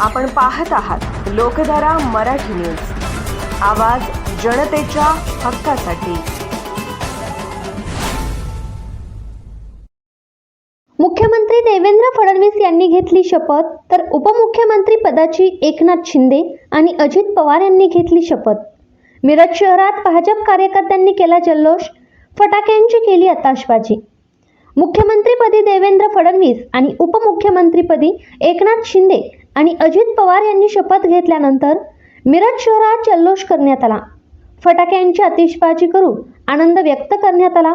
आपण पाहत आहात लोकधारा मराठी न्यूज. आवाज जनतेच्या हक्कासाठी. मुख्यमंत्री देवेंद्र फडणवीस यांनी घेतली शपथ तर उपमुख्यमंत्री पदाची एकनाथ शिंदे आणि अजित पवार यांनी घेतली शपथ. मिरज शहरात भाजप कार्यकर्त्यांनी केला जल्लोष फटाक्यांची केली आताशबाजी. मुख्यमंत्रीपदी देवेंद्र फडणवीस आणि उपमुख्यमंत्रीपदी एकनाथ शिंदे आणि अजित पवार यांनी शपथ घेतल्यानंतर मिरज शहरात जल्लोष करण्यात आला. फटाक्यांची आतिषबाजी करून आनंद व्यक्त करण्यात आला.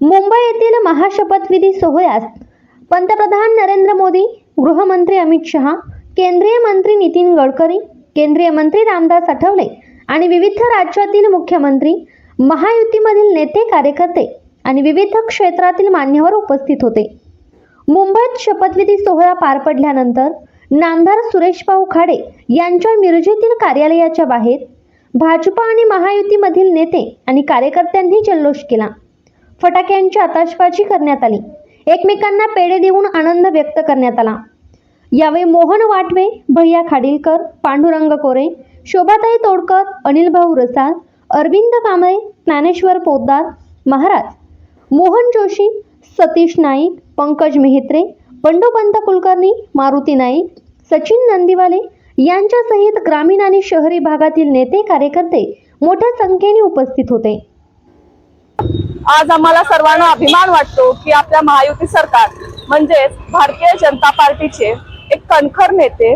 मुंबई येथील महाशपथविधी सोहळ्यास पंतप्रधान नरेंद्र मोदी गृहमंत्री अमित शहा केंद्रीय मंत्री नितीन गडकरी केंद्रीय मंत्री रामदास आठवले आणि विविध राज्यातील मुख्यमंत्री महायुतीमधील नेते कार्यकर्ते आणि विविध क्षेत्रातील मान्यवर उपस्थित होते. मुंबईत शपथविधी सोहळा पार पडल्यानंतर नामदार सुरेशभाऊ खाडे यांच्या मिरजेतील कार्यालयाच्या बाहेर भाजपा आणि महायुतीमधील नेते आणि कार्यकर्त्यांनी जल्लोष केला. फटाक्यांची आताशबाजी करण्यात आली. एकमेकांना पेढे देऊन आनंद व्यक्त करण्यात आला. यावेळी मोहन वाटवे भैया खाडीलकर पांडुरंग कोरे शोभाताई तोडकर अनिल भाऊ रसाळ अरविंद कांबळे ज्ञानेश्वर पोद्दार महाराज मोहन जोशी सतीश नाईक पंकज मेहत्रे बंडोपंत कुलकर्णी मारुती नाईक सचिन नंदीवाले यांच्यासहित ग्रामीण आणि शहरी भागातील नेते कार्यकर्ते मोठ्या संख्येने उपस्थित होते. आज आम्हाला सर्वांना अभिमान वाटतो की आपल्या महायुती सरकार म्हणजेच भारतीय जनता पार्टीचे एक कणखर नेते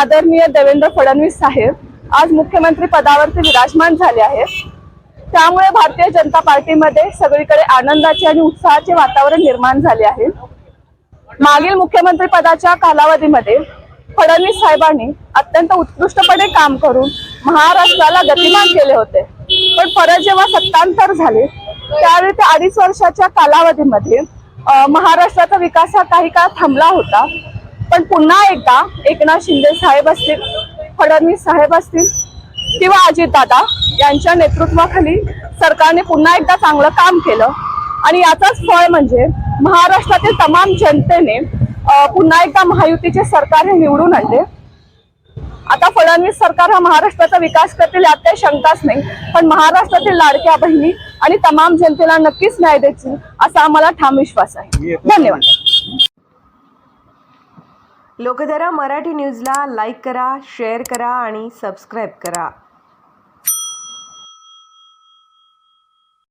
आदरणीय देवेंद्र फडणवीस साहेब आज मुख्यमंत्री पदावरती विराजमान झाले आहेत. त्यामुळे भारतीय जनता पार्टीमध्ये सगळीकडे आनंदाचे आणि उत्साहाचे वातावरण निर्माण झाले आहे. मागील मुख्यमंत्री पदाच्या कालावधीमध्ये फडणवीस साहेबांनी अत्यंत उत्कृष्टपणे काम करून महाराष्ट्राला गतिमान केले होते. पण परत जेव्हा सत्तांतर झाले त्यावेळी त्या अडीच वर्षाच्या कालावधीमध्ये महाराष्ट्राचा विकास हा काही काळ थांबला होता. पण पुन्हा एकदा एकनाथ शिंदे साहेब असतील फडणवीस साहेब असतील किंवा अजितदादा यांच्या नेतृत्वाखाली सरकारने पुन्हा एकदा चांगलं काम केलं. आणि याचाच फळ म्हणजे महाराष्ट्रातील तमाम जनतेने पुन्हा एकदा महायुतीचे सरकार हे निवडून आणले. आता फडणवीस सरकार हा महाराष्ट्राचा विकास करतील यात काही शंकाच नाही. पण महाराष्ट्रातील लाडक्या बहिणी आणि तमाम जनतेला नक्कीच न्याय देतील असा आम्हाला ठाम विश्वास आहे. धन्यवाद. लोकधारा मराठी न्यूजला लाईक करा शेअर करा आणि सबस्क्राईब करा.